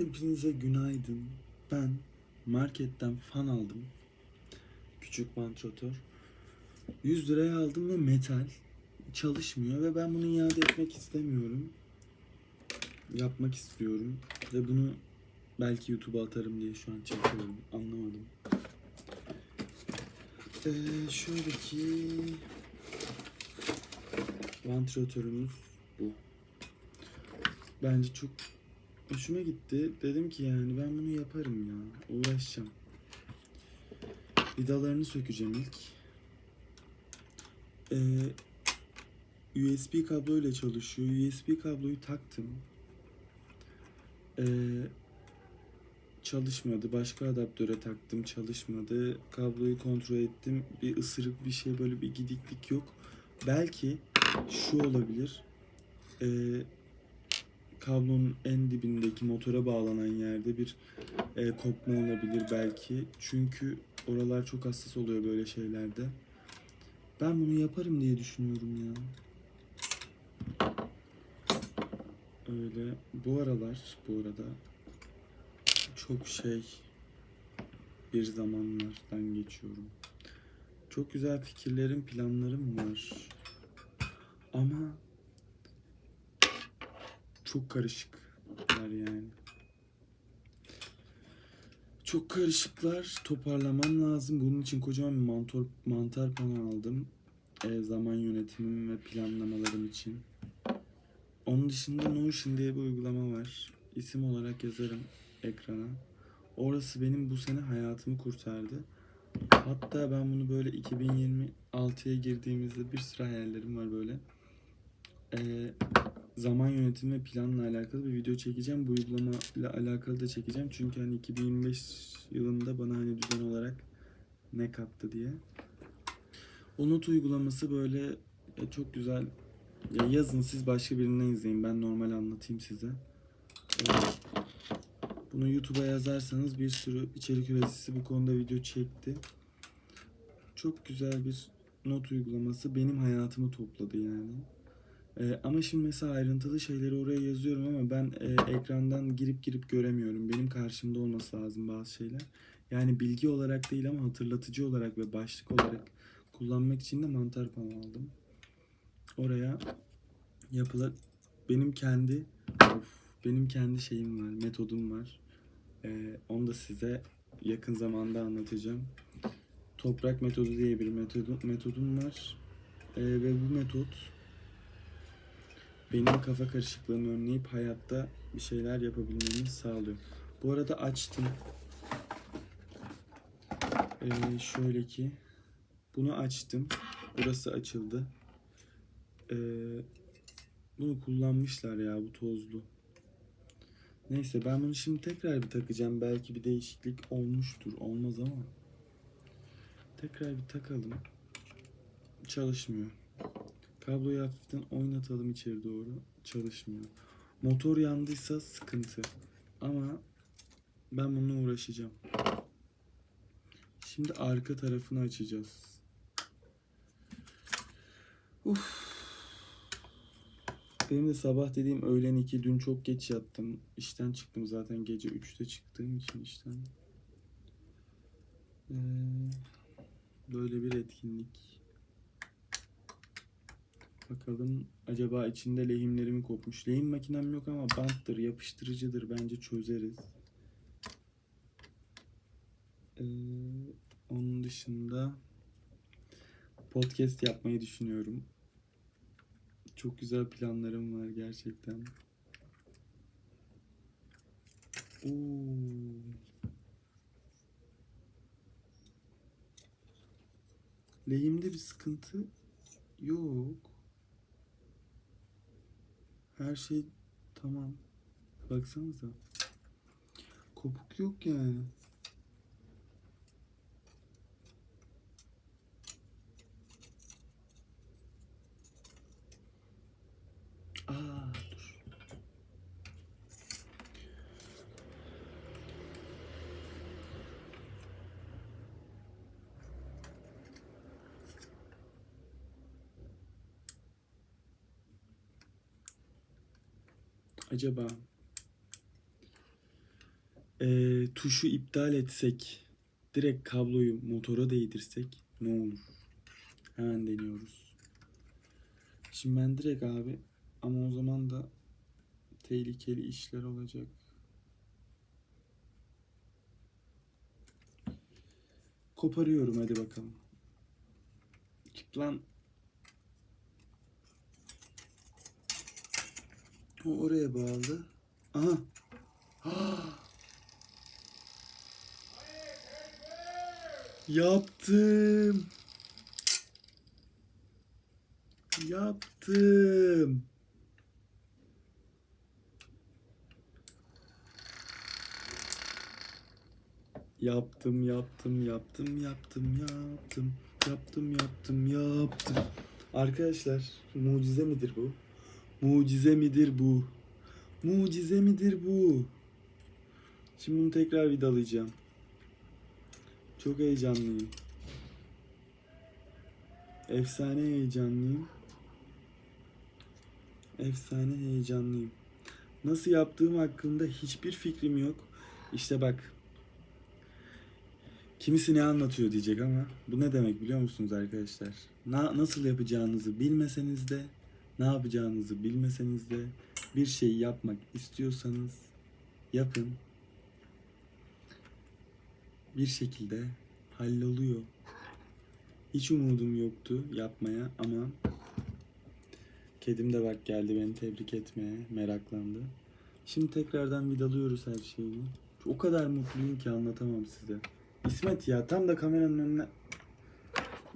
Hepinize günaydın. Ben marketten fan aldım. Küçük vantilatör. 100 liraya aldım ve metal. Çalışmıyor ve ben bunu iade etmek istemiyorum. Yapmak istiyorum. Ve bunu belki YouTube'a atarım diye şu an çekiyorum. Anlamadım. Ee, şöyle ki vantilatörümüz bu. Bence çok hoşuma gitti. Dedim ki yani ben bunu yaparım ya. Uğraşacağım. Vidalarını sökeceğim ilk. Ee, USB kabloyla çalışıyor. USB kabloyu taktım. Ee, çalışmadı. Başka adaptöre taktım. Çalışmadı. Kabloyu kontrol ettim. Bir ısırık bir şey böyle bir gidiklik yok. Belki şu olabilir. Ee, kablonun en dibindeki motora bağlanan yerde bir e, kopma olabilir belki. Çünkü oralar çok hassas oluyor böyle şeylerde. Ben bunu yaparım diye düşünüyorum ya. Öyle. Bu aralar bu arada çok şey bir zamanlardan geçiyorum. Çok güzel fikirlerim, planlarım var. Ama çok karışıklar yani. Çok karışıklar. Toparlamam lazım. Bunun için kocaman bir mantar, mantar pano aldım. E, zaman yönetimim ve planlamalarım için. Onun dışında Notion diye bir uygulama var. İsim olarak yazarım ekrana. Orası benim bu sene hayatımı kurtardı. Hatta ben bunu böyle 2026'ya girdiğimizde bir sürü hayallerim var böyle. Ee, zaman yönetimi ve planla alakalı bir video çekeceğim. Bu uygulama ile alakalı da çekeceğim. Çünkü hani 2025 yılında bana hani düzen olarak ne kattı diye. O not uygulaması böyle e, çok güzel. Ya yazın siz başka birinden izleyin. Ben normal anlatayım size. Bunu YouTube'a yazarsanız bir sürü içerik üreticisi bu konuda video çekti. Çok güzel bir not uygulaması benim hayatımı topladı yani. Ee, ama şimdi mesela ayrıntılı şeyleri oraya yazıyorum ama ben e, ekrandan girip girip göremiyorum. Benim karşımda olması lazım bazı şeyler. Yani bilgi olarak değil ama hatırlatıcı olarak ve başlık olarak kullanmak için de mantar pano aldım. Oraya yapılan benim kendi of, benim kendi şeyim var, metodum var. Ee, onu da size yakın zamanda anlatacağım. Toprak metodu diye bir metodum, metodum var. Ee, ve bu metot benim kafa karışıklığımı önleyip hayatta bir şeyler yapabilmemi sağlıyor. Bu arada açtım. Ee, şöyle ki bunu açtım. Burası açıldı. Ee, bunu kullanmışlar ya bu tozlu. Neyse ben bunu şimdi tekrar bir takacağım. Belki bir değişiklik olmuştur. Olmaz ama. Tekrar bir takalım. Çalışmıyor. Kabloyu hafiften oynatalım içeri doğru. Çalışmıyor. Motor yandıysa sıkıntı. Ama ben bununla uğraşacağım. Şimdi arka tarafını açacağız. Uf. Benim de sabah dediğim öğlen 2 dün çok geç yattım. İşten çıktım zaten gece 3'te çıktığım için işten. Ee, böyle bir etkinlik. Bakalım acaba içinde lehimleri mi kopmuş? Lehim makinem yok ama banttır, yapıştırıcıdır. Bence çözeriz. Ee, onun dışında podcast yapmayı düşünüyorum. Çok güzel planlarım var gerçekten. Oo. Lehimde bir sıkıntı yok. Her şey tamam. Baksanıza. Kopuk yok yani. Aa, Acaba Ee, tuşu iptal etsek, direkt kabloyu motora değdirsek ne olur? Hemen deniyoruz. Şimdi ben direkt abi ama o zaman da tehlikeli işler olacak. Koparıyorum hadi bakalım. Çık. O oraya bağlı. Aha. Ah! Yaptım. Yaptım. Yaptım, yaptım, yaptım, yaptım, yaptım. Yaptım, yaptım, yaptım. Arkadaşlar, mucize midir bu? Mucize midir bu? Mucize midir bu? Şimdi bunu tekrar vidalayacağım. Çok heyecanlıyım. Efsane heyecanlıyım. Efsane heyecanlıyım. Nasıl yaptığım hakkında hiçbir fikrim yok. İşte bak. Kimisi ne anlatıyor diyecek ama bu ne demek biliyor musunuz arkadaşlar? Na- nasıl yapacağınızı bilmeseniz de, ne yapacağınızı bilmeseniz de bir şey yapmak istiyorsanız yapın. Bir şekilde halloluyor. Hiç umudum yoktu yapmaya ama kedim de bak geldi beni tebrik etmeye, meraklandı. Şimdi tekrardan vidalıyoruz her şeyini. O kadar mutluyum ki anlatamam size. İsmet ya tam da kameranın önüne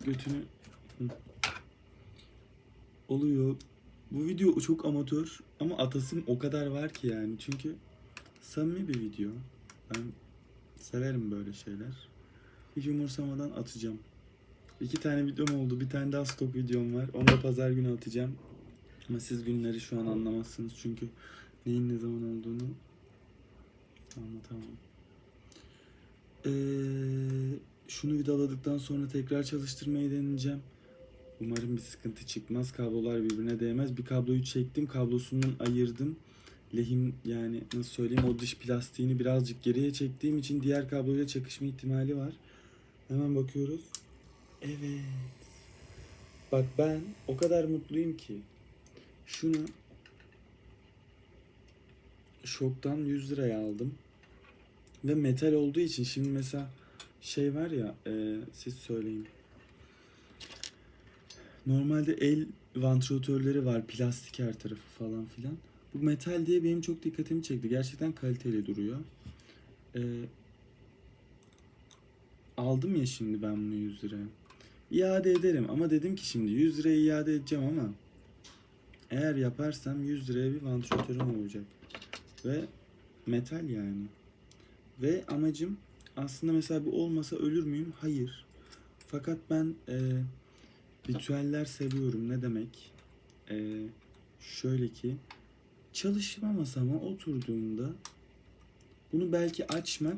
götünü oluyor. Bu video çok amatör ama atasım o kadar var ki yani. Çünkü samimi bir video. Ben severim böyle şeyler. Hiç umursamadan atacağım. İki tane videom oldu. Bir tane daha stok videom var. Onu da pazar günü atacağım. Ama siz günleri şu an anlamazsınız. Çünkü neyin ne zaman olduğunu anlatamam. Ee, şunu vidaladıktan sonra tekrar çalıştırmayı deneyeceğim. Umarım bir sıkıntı çıkmaz. Kablolar birbirine değmez. Bir kabloyu çektim. Kablosundan ayırdım. Lehim yani nasıl söyleyeyim o dış plastiğini birazcık geriye çektiğim için diğer kabloyla çakışma ihtimali var. Hemen bakıyoruz. Evet. Bak ben o kadar mutluyum ki. Şunu şoktan 100 liraya aldım. Ve metal olduğu için şimdi mesela şey var ya e, siz söyleyin. Normalde el vantilatörleri var plastik her tarafı falan filan. Bu metal diye benim çok dikkatimi çekti. Gerçekten kaliteli duruyor. E, aldım ya şimdi ben bunu 100 liraya. İade ederim ama dedim ki şimdi 100 liraya iade edeceğim ama eğer yaparsam 100 liraya bir vantilatörüm olacak. Ve metal yani. Ve amacım aslında mesela bu olmasa ölür müyüm? Hayır. Fakat ben e, ritüeller seviyorum. Ne demek? E, şöyle ki çalışma masama oturduğumda bunu belki açmak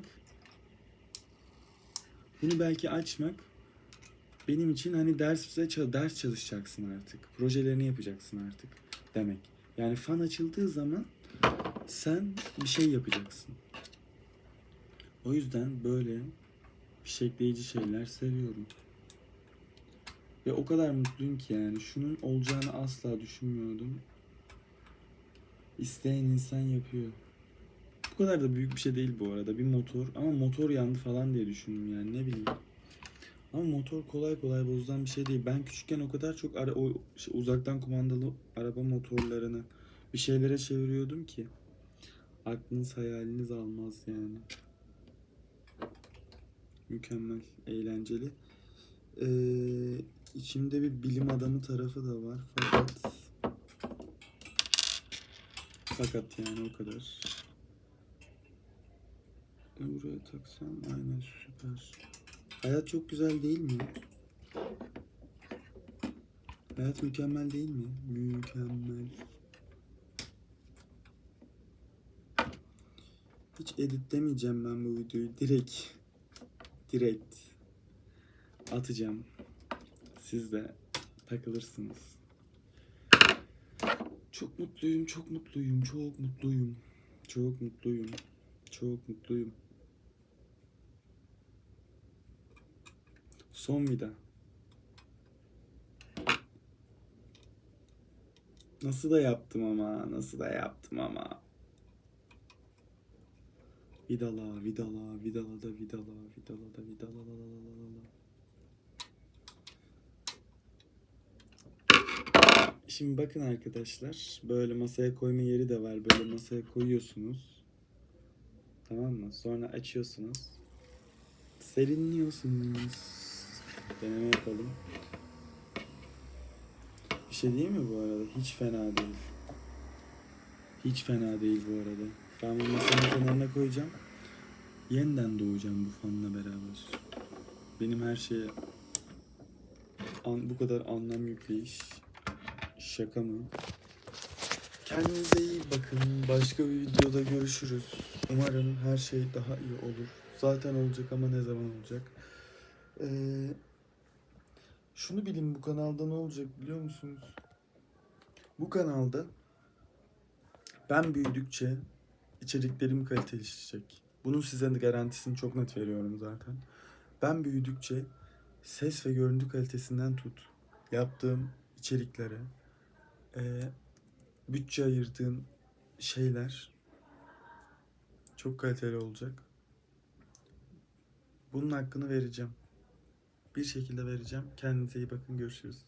bunu belki açmak benim için hani ders ders çalışacaksın artık. Projelerini yapacaksın artık demek. Yani fan açıldığı zaman sen bir şey yapacaksın. O yüzden böyle fişekleyici şeyler seviyorum. Ve o kadar mutluyum ki yani şunun olacağını asla düşünmüyordum. İsteyen insan yapıyor. Bu kadar da büyük bir şey değil bu arada. Bir motor ama motor yandı falan diye düşündüm yani ne bileyim. Ama motor kolay kolay bozulan bir şey değil. Ben küçükken o kadar çok ara, o şey, uzaktan kumandalı araba motorlarını bir şeylere çeviriyordum ki aklınız hayaliniz almaz yani. Mükemmel, eğlenceli. Ee, içimde bir bilim adamı tarafı da var fakat fakat yani o kadar. Buraya taksam aynen süper. Hayat çok güzel değil mi? Hayat mükemmel değil mi? Mükemmel. Hiç editlemeyeceğim ben bu videoyu. Direkt direkt atacağım. Siz de takılırsınız. Çok mutluyum, çok mutluyum, çok mutluyum. Çok mutluyum. Çok mutluyum. Son vida. Nasıl da yaptım ama, nasıl da yaptım ama. Vidala, vidala, vidala da vidala, vidala da vidala la la la la la. Şimdi bakın arkadaşlar, böyle masaya koyma yeri de var. Böyle masaya koyuyorsunuz. Tamam mı? Sonra açıyorsunuz. Serinliyorsunuz. Deneme yapalım. Bir şey değil mi bu arada? Hiç fena değil. Hiç fena değil bu arada. Ben bunu masanın kenarına koyacağım. Yeniden doğacağım bu fanla beraber. Benim her şeye an, bu kadar anlam yükleyiş şaka mı? Kendinize iyi bakın. Başka bir videoda görüşürüz. Umarım her şey daha iyi olur. Zaten olacak ama ne zaman olacak? Ee, şunu bilin bu kanalda ne olacak biliyor musunuz? Bu kanalda ben büyüdükçe içeriklerim kaliteleşecek. Bunun size garantisini çok net veriyorum zaten. Ben büyüdükçe ses ve görüntü kalitesinden tut. Yaptığım içeriklere, eee, bütçe ayırdığım şeyler çok kaliteli olacak. Bunun hakkını vereceğim. Bir şekilde vereceğim. Kendinize iyi bakın. Görüşürüz.